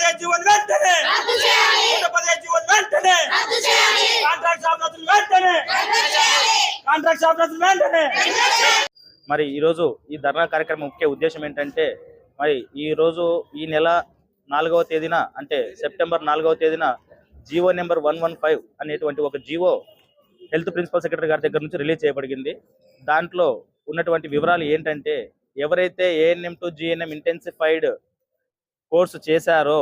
మరి ఈ వెంటనే. వెంటనే. కాంట్రాక్ట్ వెంటనే. కాంట్రాక్ట్ వెంటనే. మరి ఈరోజు ఈ ధర్నా కార్యక్రమం ముఖ్య ఉద్దేశం ఏంటంటే మరి ఈరోజు ఈ నెల నాలుగవ తేదీన అంటే సెప్టెంబర్ నాలుగవ తేదీన GO number one one five అనేటువంటి ఒక జీవో హెల్త్ ప్రిన్సిపల్ సెక్రటరీ గారి దగ్గర నుంచి రిలీజ్ చేయబడింది దాంట్లో ఉన్నటువంటి వివరాలు ఏంటంటే ఎవరైతే ANM to GNM intensified course చేశారో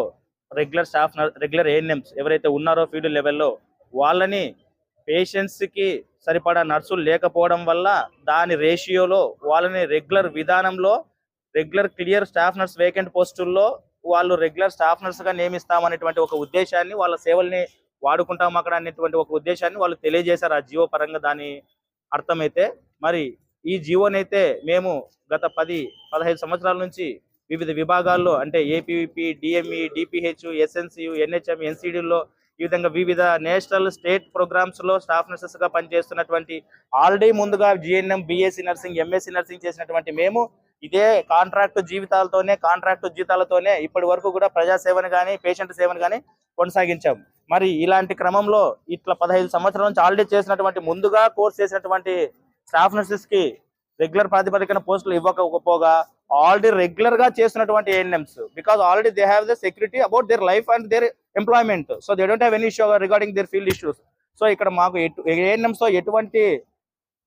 రెగ్యులర్ స్టాఫ్ రెగ్యులర్ ఏఎన్ఎంస్ ఎవరైతే ఉన్నారో ఫీల్డ్ లెవెల్లో వాళ్ళని పేషెంట్స్కి సరిపడా నర్సులు లేకపోవడం వల్ల దాని రేషియోలో వాళ్ళని రెగ్యులర్ విధానంలో regular clear staff nurse vacant పోస్టుల్లో వాళ్ళు రెగ్యులర్ స్టాఫ్ నర్స్గా నియమిస్తామనేటువంటి ఒక ఉద్దేశాన్ని వాళ్ళ సేవల్ని వాడుకుంటాం అక్కడ అనేటువంటి ఒక ఉద్దేశాన్ని వాళ్ళు తెలియజేశారు ఆ జియో పరంగా దాని అర్థమైతే. మరి ఈ జియోనైతే మేము గత పది పదహైదు సంవత్సరాల నుంచి వివిధ విభాగాల్లో అంటే APP DME DPH SNCU NHM ఎన్సిడిలో ఈ విధంగా వివిధ నేషనల్ స్టేట్ ప్రోగ్రామ్స్లో స్టాఫ్ నర్సెస్గా పనిచేస్తున్నటువంటి ఆల్రెడీ ముందుగా GNM BSc nursing MSc nursing చేసినటువంటి మేము ఇదే కాంట్రాక్ట్ జీవితాలతోనే కాంట్రాక్ట్ జీతాలతోనే ఇప్పటి వరకు కూడా ప్రజా సేవను కానీ పేషెంట్ సేవను కానీ కొనసాగించాం మరి ఇలాంటి క్రమంలో ఇట్లా పదహైదు సంవత్సరాల నుంచి ఆల్రెడీ చేసినటువంటి ముందుగా కోర్స్ చేసినటువంటి స్టాఫ్ నర్సెస్కి రెగ్యులర్ ప్రాతిపదికన పోస్టులు ఇవ్వకపోగా ఆల్రెడీ రెగ్యులర్గా చేస్తున్నటువంటి ANMs because already they have the security about their life and their employment so they don't have any issue regarding their field issues so ఇక్కడ మాకు ఏఎన్ఎంస్తో ఎటువంటి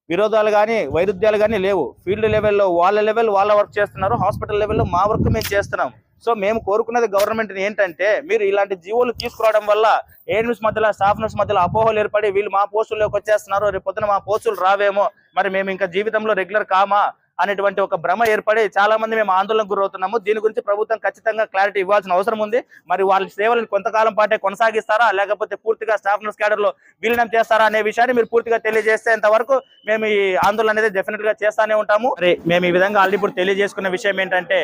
విరోధాలు కానీ వైరుధ్యాలు కానీ లేవు. ఫీల్డ్ లెవెల్లో వాళ్ళ లెవెల్ వాళ్ళ వర్క్ చేస్తున్నారు. హాస్పిటల్ లెవెల్లో మా వర్క్ మేము చేస్తున్నాం. సో మేము కోరుకున్నది గవర్నమెంట్ ఏంటంటే మీరు ఇలాంటి జీవోలు తీసుకురావడం వల్ల ఏఎన్ఎస్ మధ్యలో స్టాఫ్ నర్స్ మధ్యలో అపోహలు ఏర్పడి వీళ్ళు మా పోస్టుల్లోకి వచ్చేస్తున్నారు. రేపు పొద్దున మా పోస్టులు రావేమో. మరి మేము ఇంకా జీవితంలో రెగ్యులర్ కామా? అనేటువంటి ఒక భ్రమ ఏర్పడి చాలా మంది మేము ఆందోళనకు గురవుతున్నాము. దీని గురించి ప్రభుత్వం ఖచ్చితంగా క్లారిటీ ఇవ్వాల్సిన అవసరం ఉంది. మరి వాళ్ళ సేవలను కొంతకాలం పాటే కొనసాగిస్తారా? లేకపోతే పూర్తిగా స్టాఫ్ నర్స్ క్యాడర్లో విలీనం చేస్తారా అనే విషయాన్ని మీరు పూర్తిగా తెలియజేసేంత వరకు మేము ఈ ఆందోళన అనేది డెఫినెట్గా చేస్తానే ఉంటాము. మరి మేము ఈ విధంగా ఆల్రెడీ ఇప్పుడు తెలియజేసుకున్న విషయం ఏంటంటే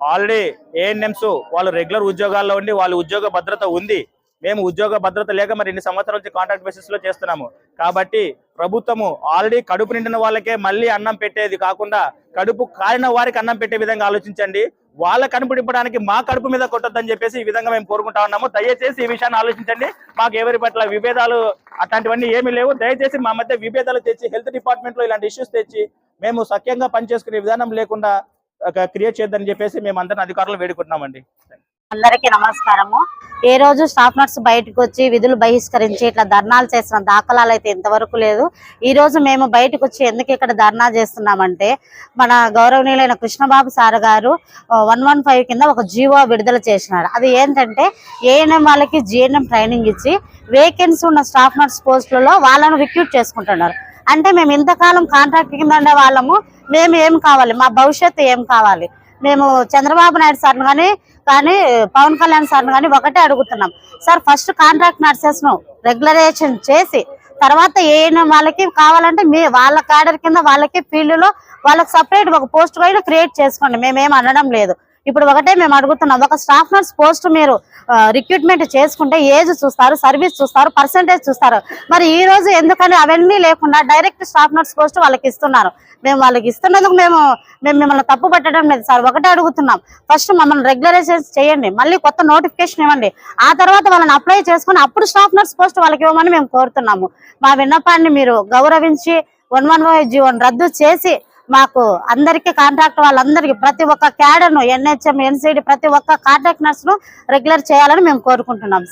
ఆల్రెడీ ఏఎన్ఎంస్ వాళ్ళు రెగ్యులర్ ఉద్యోగాల్లో ఉండి వాళ్ళ ఉద్యోగ భద్రత ఉంది. మేము ఉద్యోగ భద్రత లేక మరి ఇన్ని సంవత్సరాల నుంచి కాంట్రాక్ట్ బేసిస్లో చేస్తున్నాము. కాబట్టి ప్రభుత్వము ఆల్రెడీ కడుపు నిండిన వాళ్ళకే మళ్ళీ అన్నం పెట్టేది కాకుండా కడుపు కాలిన వారికి అన్నం పెట్టే విధంగా ఆలోచించండి. వాళ్ళ కడుపు నింపడానికి మా కడుపు మీద కొట్టొద్దని చెప్పేసి ఈ విధంగా మేము కోరుకుంటా ఉన్నాము. దయచేసి ఈ విషయాన్ని ఆలోచించండి. మాకు ఎవరి పట్ల విభేదాలు అట్లాంటివన్నీ ఏమీ లేవు. దయచేసి మా మధ్య విభేదాలు తెచ్చి హెల్త్ డిపార్ట్మెంట్లో ఇలాంటి ఇష్యూస్ తెచ్చి మేము సఖ్యంగా పనిచేసుకునే విధానం లేకుండా క్రియేట్ చేద్దని చెప్పేసి మేము అందరిని అధికారులు వేడుకుంటున్నామండి. అందరికీ నమస్కారము. ఏ రోజు స్టాఫ్ నర్స్ బయటకు వచ్చి విధులు బహిష్కరించి ఇట్లా ధర్నాలు చేసిన దాఖలాలు అయితే ఇంతవరకు లేదు. ఈ రోజు మేము బయటకు వచ్చి ఎందుకు ఇక్కడ ధర్నా చేస్తున్నామంటే మన గౌరవనీయులైన కృష్ణబాబు సార్ గారు వన్ వన్ ఫైవ్ కింద ఒక జీవో విడుదల చేసినారు. అది ఏంటంటే ఏఎన్ఎం వాళ్ళకి జిఎన్ఎం ట్రైనింగ్ ఇచ్చి వేకెన్సీ ఉన్న స్టాఫ్ నర్స్ పోస్టులలో వాళ్ళను రిక్రూట్ చేసుకుంటున్నారు. అంటే మేము ఇంతకాలం కాంట్రాక్ట్ కింద ఉండే వాళ్ళము మేము ఏం కావాలి? మా భవిష్యత్తు ఏం కావాలి? మేము చంద్రబాబు నాయుడు సార్ని కానీ కానీ పవన్ కళ్యాణ్ సార్ని కానీ ఒకటే అడుగుతున్నాం. సార్ ఫస్ట్ కాంట్రాక్ట్ నర్సెస్ను రెగ్యులరైజేషన్ రెగ్యులరేషన్ చేసి తర్వాత ఏఎన్ఎం వాళ్ళకి కావాలంటే మీ వాళ్ళ క్యాడర్ కింద వాళ్ళకి ఫీల్డ్లో వాళ్ళకి సపరేట్ ఒక పోస్ట్ కూడా క్రియేట్ చేసుకోండి. మేమేం అనడం లేదు. ఇప్పుడు ఒకటే మేము అడుగుతున్నాం. ఒక స్టాఫ్ నర్స్ పోస్ట్ మీరు రిక్రూట్మెంట్ చేసుకుంటే ఏజ్ చూస్తారు సర్వీస్ చూస్తారు పర్సంటేజ్ చూస్తారు. మరి ఈ రోజు ఎందుకని అవన్నీ లేకుండా డైరెక్ట్ స్టాఫ్ నర్స్ పోస్ట్ వాళ్ళకి ఇస్తున్నారు. మేము వాళ్ళకి ఇస్తున్నందుకు మేము మేము మిమ్మల్ని తప్పు పట్టడం లేదు సార్. ఒకటే అడుగుతున్నాం. ఫస్ట్ మమ్మల్ని రెగ్యులరైజేషన్ చేయండి. మళ్ళీ కొత్త నోటిఫికేషన్ ఇవ్వండి. ఆ తర్వాత వాళ్ళని అప్లై చేసుకుని అప్పుడు స్టాఫ్ నర్స్ పోస్ట్ వాళ్ళకి ఇవ్వమని మేము కోరుతున్నాము. మా విన్నపాన్ని మీరు గౌరవించి వన్ వన్ జీవన్ రద్దు చేసి మాకు అందరికి కాంట్రాక్ట్ వాళ్ళందరికీ ప్రతి ఒక్క క్యాడర్ను ఎన్హెచ్ఎం ఎన్సీడీ ప్రతి ఒక్క కాంట్రాక్ట్ నర్స్ను రెగ్యులర్ చేయాలని మేము కోరుకుంటున్నాం సార్.